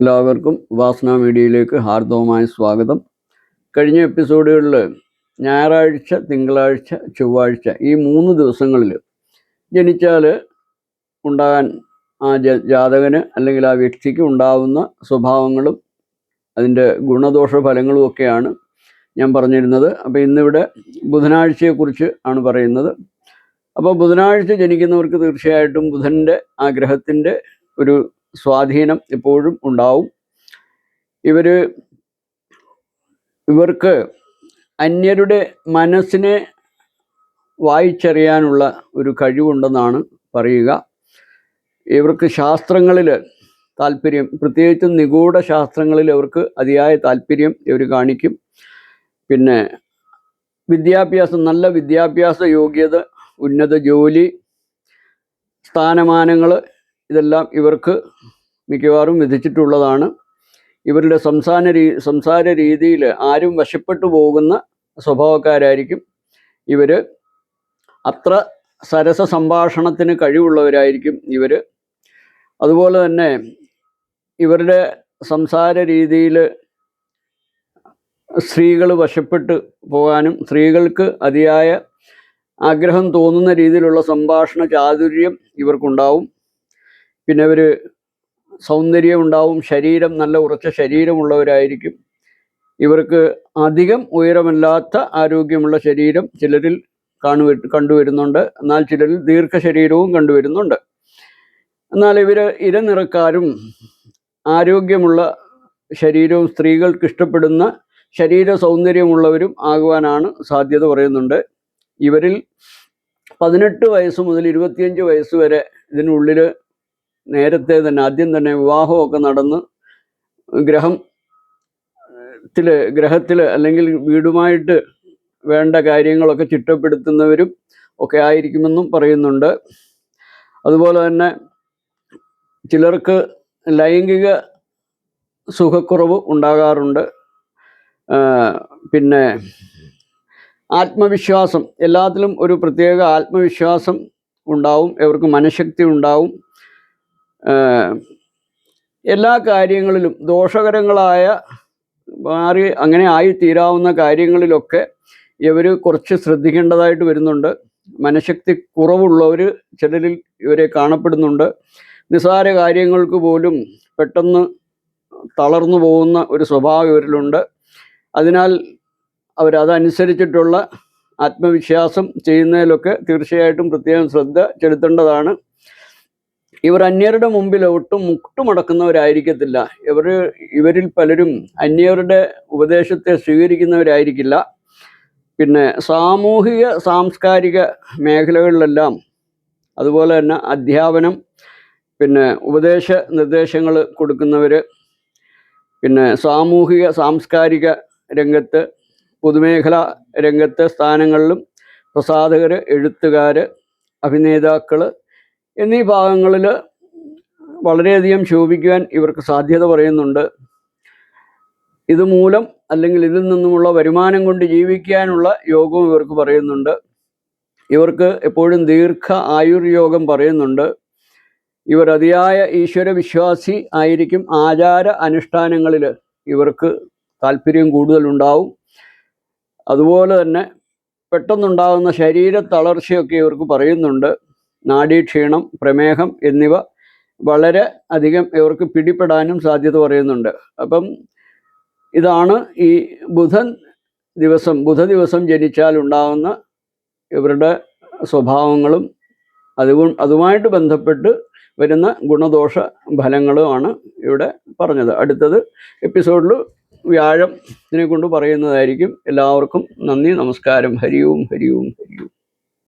എല്ലാവർക്കും ഉപാസന മീഡിയയിലേക്ക് ഹാർദവമായ സ്വാഗതം. കഴിഞ്ഞ എപ്പിസോഡുകളിൽ ഞായറാഴ്ച തിങ്കളാഴ്ച ചൊവ്വാഴ്ച ഈ മൂന്ന് ദിവസങ്ങളിൽ ജനിച്ചാൽ ഉണ്ടാകാൻ ആ ജാതകന് അല്ലെങ്കിൽ ആ വ്യക്തിക്ക് ഉണ്ടാവുന്ന സ്വഭാവങ്ങളും അതിന്റെ ഗുണദോഷ ഫലങ്ങളും ഒക്കെയാണ് ഞാൻ പറഞ്ഞിരുന്നത്. അപ്പോൾ ഇന്നിവിടെ ബുധനാഴ്ചയെക്കുറിച്ച് ആണ് പറയുന്നത്. അപ്പോൾ ബുധനാഴ്ച ജനിക്കുന്നവർക്ക് തീർച്ചയായിട്ടും ബുധന്റെ ആ ഗ്രഹത്തിന്റെ ഒരു സ്വാധീനം എപ്പോഴും ഉണ്ടാവും. ഇവർ ഇവർക്ക് അന്യരുടെ മനസ്സിനെ വായിച്ചറിയാനുള്ള ഒരു കഴിവുണ്ടെന്നാണ് പറയുക. ഇവർക്ക് ശാസ്ത്രങ്ങളിൽ താല്പര്യം പ്രത്യേകിച്ചും നിഗൂഢ ശാസ്ത്രങ്ങളിൽ അവർക്ക് അതിയായ താല്പര്യം ഇവർ കാണിക്കും. പിന്നെ വിദ്യാഭ്യാസം നല്ല വിദ്യാഭ്യാസ യോഗ്യത ഉന്നത ജോലി സ്ഥാനമാനങ്ങൾ ഇതെല്ലാം ഇവർക്ക് മിക്കവാറും വിധിച്ചിട്ടുള്ളതാണ്. ഇവരുടെ സംസാര രീ സംസാര രീതിയിൽ ആരും വശപ്പെട്ടു പോകുന്ന സ്വഭാവക്കാരായിരിക്കും ഇവർ അത്ര സരസ സംഭാഷണത്തിന് കഴിവുള്ളവരായിരിക്കും ഇവർ അതുപോലെ തന്നെ ഇവരുടെ സംസാര രീതിയിൽ സ്ത്രീകൾ വശപ്പെട്ട് പോകാനും സ്ത്രീകൾക്ക് അതിയായ ആഗ്രഹം തോന്നുന്ന രീതിയിലുള്ള സംഭാഷണ ചാതുര്യം ഇവർക്കുണ്ടാവും. പിന്നെ അവർ സൗന്ദര്യം ഉണ്ടാവും ശരീരം നല്ല ഉറച്ച ശരീരമുള്ളവരായിരിക്കും. ഇവർക്ക് അധികം ഉയരമല്ലാത്ത ആരോഗ്യമുള്ള ശരീരം ചിലരിൽ കാണു കണ്ടുവരുന്നുണ്ട്. എന്നാൽ ചിലരിൽ ദീർഘശരീരവും കണ്ടുവരുന്നുണ്ട്. എന്നാൽ ഇവർ ഇരനിറക്കാരും ആരോഗ്യമുള്ള ശരീരവും സ്ത്രീകൾക്ക് ഇഷ്ടപ്പെടുന്ന ശരീര സൗന്ദര്യമുള്ളവരും ആകുവാനാണ് സാധ്യത പറയുന്നുണ്ട്. ഇവരിൽ പതിനെട്ട് വയസ്സ് മുതൽ ഇരുപത്തിയഞ്ച് വയസ്സ് വരെ ഇതിനുള്ളിൽ നേരത്തെ തന്നെ ആദ്യം തന്നെ വിവാഹമൊക്കെ നടന്ന് ഗ്രഹം ത്തിൽ ഗ്രഹത്തിൽ അല്ലെങ്കിൽ വീടുമായിട്ട് വേണ്ട കാര്യങ്ങളൊക്കെ ചിട്ടപ്പെടുത്തുന്നവരും ഒക്കെ ആയിരിക്കുമെന്നും പറയുന്നുണ്ട്. അതുപോലെ തന്നെ ചിലർക്ക് ലൈംഗിക സുഖക്കുറവ് ഉണ്ടാകാറുണ്ട്. പിന്നെ ആത്മവിശ്വാസം എല്ലാത്തിലും ഒരു പ്രത്യേക ആത്മവിശ്വാസം ഉണ്ടാവും ഇവർക്ക് മനഃശക്തി ഉണ്ടാവും. എല്ലാ കാര്യങ്ങളിലും ദോഷകരങ്ങളായ മാറി അങ്ങനെ ആയിത്തീരാവുന്ന കാര്യങ്ങളിലൊക്കെ ഇവർ കുറച്ച് ശ്രദ്ധിക്കേണ്ടതായിട്ട് വരുന്നുണ്ട്. മനഃശക്തി കുറവുള്ളവർ ചിലരിൽ ഇവരെ കാണപ്പെടുന്നുണ്ട്. നിസ്സാര കാര്യങ്ങൾക്ക് പോലും പെട്ടെന്ന് തളർന്നു പോകുന്ന ഒരു സ്വഭാവം ഇവരിലുണ്ട്. അതിനാൽ അവരതനുസരിച്ചിട്ടുള്ള ആത്മവിശ്വാസം ചെയ്യുന്നതിലൊക്കെ തീർച്ചയായിട്ടും പ്രത്യേകം ശ്രദ്ധ ചെലുത്തേണ്ടതാണ്. ഇവർ അന്യരുടെ മുമ്പിൽ ഒട്ടും മുട്ടുമടക്കുന്നവരായിരിക്കത്തില്ല. ഇവർ ഇവരിൽ പലരും അന്യരുടെ ഉപദേശത്തെ സ്വീകരിക്കുന്നവരായിരിക്കില്ല. പിന്നെ സാമൂഹിക സാംസ്കാരിക മേഖലകളിലെല്ലാം അതുപോലെ തന്നെ അധ്യാപനം പിന്നെ ഉപദേശ നിർദ്ദേശങ്ങൾ കൊടുക്കുന്നവർ പിന്നെ സാമൂഹിക സാംസ്കാരിക രംഗത്ത് പൊതുമേഖലാ രംഗത്തെ സ്ഥാനങ്ങളിലും പ്രസാധകർ എഴുത്തുകാർ അഭിനേതാക്കൾ എന്നീ ഭാഗങ്ങളിൽ വളരെയധികം ശോഭിക്കുവാൻ ഇവർക്ക് സാധ്യത പറയുന്നുണ്ട്. ഇതുമൂലം അല്ലെങ്കിൽ ഇതിൽ നിന്നുമുള്ള വരുമാനം കൊണ്ട് ജീവിക്കാനുള്ള യോഗവും ഇവർക്ക് പറയുന്നുണ്ട്. ഇവർക്ക് എപ്പോഴും ദീർഘ ആയുർയോഗം പറയുന്നുണ്ട്. ഇവർ അതിയായ ഈശ്വര വിശ്വാസി ആയിരിക്കും. ആചാര അനുഷ്ഠാനങ്ങളിൽ ഇവർക്ക് താല്പര്യം കൂടുതലുണ്ടാവും. അതുപോലെ തന്നെ പെട്ടെന്നുണ്ടാകുന്ന ശരീര തളർച്ചയൊക്കെ ഇവർക്ക് പറയുന്നുണ്ട്. നാഡീക്ഷീണം പ്രമേഹം എന്നിവ വളരെ അധികം ഇവർക്ക് പിടിപ്പെടാനും സാധ്യത പറയുന്നുണ്ട്. അപ്പം ഇതാണ് ഈ ബുധൻ ദിവസം ബുധ ദിവസം ജനിച്ചാൽ ഉണ്ടാകുന്ന ഇവരുടെ സ്വഭാവങ്ങളും അതുകൊ അതുമായിട്ട് ബന്ധപ്പെട്ട് വരുന്ന ഗുണദോഷ ഫലങ്ങളുമാണ് ഇവിടെ പറഞ്ഞത്. അടുത്തത് എപ്പിസോഡിൽ വ്യാഴം ഇതിനെ കൊണ്ട് പറയുന്നതായിരിക്കും. എല്ലാവർക്കും നന്ദി നമസ്കാരം. ഹരിയും ഹരിയും ഹരിയും.